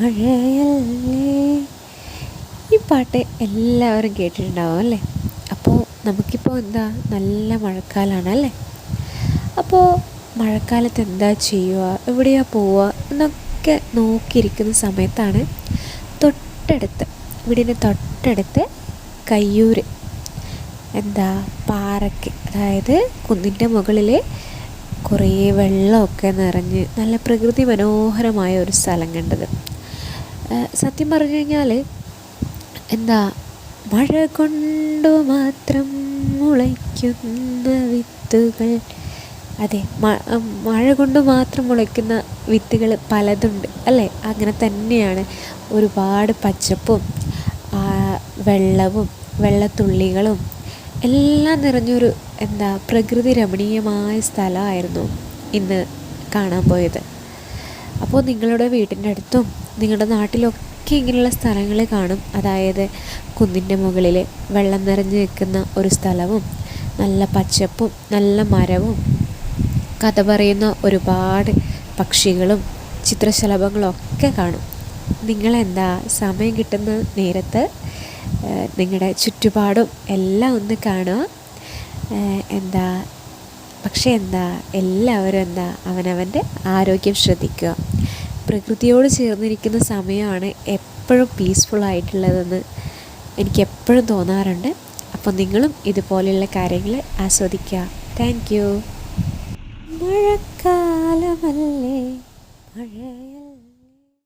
മഴയല്ലേ. ഈ പാട്ട് എല്ലാവരും കേട്ടിട്ടുണ്ടാവും അല്ലേ? അപ്പോൾ നമുക്കിപ്പോൾ എന്താ? നല്ല മഴക്കാലമാണ് അല്ലേ? അപ്പോൾ മഴക്കാലത്ത് എന്താ ചെയ്യുക? എവിടെയാണ് പോവുക? എന്നൊക്കെ നോക്കിയിരിക്കുന്ന സമയത്താണ് തൊട്ടടുത്ത് വീടിന് തൊട്ടടുത്ത് കയ്യൂർ എന്താ? പാറയ്ക്ക് അതായത് കുന്നിന്റെ മുകളിൽ കുറേ വെള്ളമൊക്കെ നിറഞ്ഞ് നല്ല പ്രകൃതി മനോഹരമായ ഒരു സ്ഥലം കണ്ടത്. സത്യം പറഞ്ഞു കഴിഞ്ഞാൽ എന്താ മഴ കൊണ്ടു മാത്രം മുളയ്ക്കുന്ന വിത്തുകൾ. അതെ മഴ കൊണ്ട് മാത്രം മുളയ്ക്കുന്ന വിത്തുകൾ പലതുണ്ട് അല്ലേ? അങ്ങനെ തന്നെയാണ് ഒരുപാട് പച്ചപ്പും വെള്ളവും വെള്ളത്തുള്ളികളും എല്ലാം നിറഞ്ഞൊരു എന്താ പ്രകൃതി രമണീയമായ സ്ഥലമായിരുന്നു ഇന്ന് കാണാൻ പോയത്. അപ്പോൾ നിങ്ങളുടെ വീട്ടിന്റെ അടുത്തും നിങ്ങളുടെ നാട്ടിലൊക്കെ ഇങ്ങനെയുള്ള സ്ഥലങ്ങൾ കാണും. അതായത് കുന്നിന്റെ മുകളിൽ വെള്ളം നിറഞ്ഞു നിൽക്കുന്ന ഒരു സ്ഥലവും നല്ല പച്ചപ്പും നല്ല മരവും കഥ പറയുന്ന ഒരുപാട് പക്ഷികളും ചിത്രശലഭങ്ങളും ഒക്കെ കാണും. നിങ്ങളെന്താ സമയം കിട്ടുന്ന നേരത്ത് നിങ്ങളുടെ ചുറ്റുപാടും എല്ലാം ഒന്ന് കാണുക. എന്താ പക്ഷേ എന്താ എല്ലാവരും എന്താ അവനവന്റെ ആരോഗ്യം ശ്രദ്ധിക്കുക. പ്രകൃതിയോട് ചേർന്നിരിക്കുന്ന സമയമാണ് എപ്പോഴും പീസ്ഫുൾ ആയിട്ടുള്ളതെന്ന് എനിക്ക് എപ്പോഴും തോന്നാറുണ്ട്. അപ്പോൾ നിങ്ങളും ഇതുപോലെയുള്ള കാര്യങ്ങൾ ആസ്വദിക്കുക. താങ്ക് യു മഴക്കാലമല്ലേ? മഴയല്ലേ?